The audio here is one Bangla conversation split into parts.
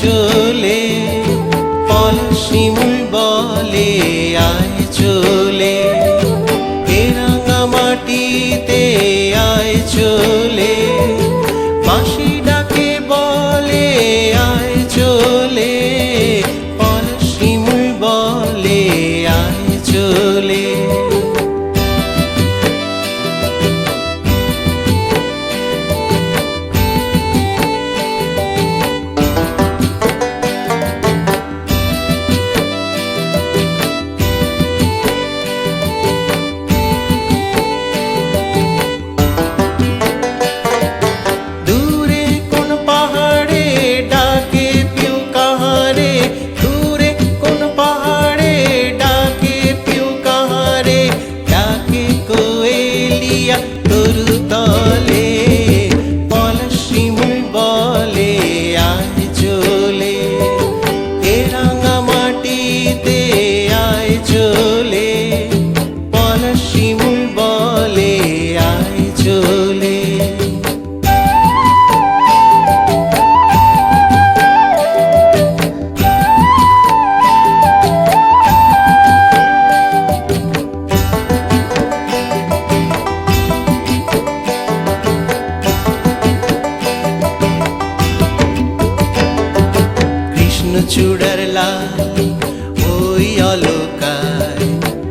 চলে পল শিমুল বলে আয় চলে। কোয়েলিয়া তরু তলে পল বলে আয় চলে। এ রাঙা মাটিতে আয় চলে পল চূড়ার লাল, ওই অলকায়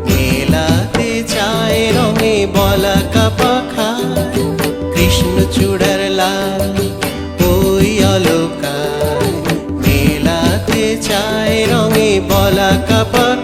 মেলাতে চায় রঙে বলা কাপা খায় কৃষ্ণ চূড়ার লাল, ওই অলকায় মেলাতে চায় রঙে বলা কাপা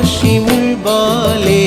الشم البالي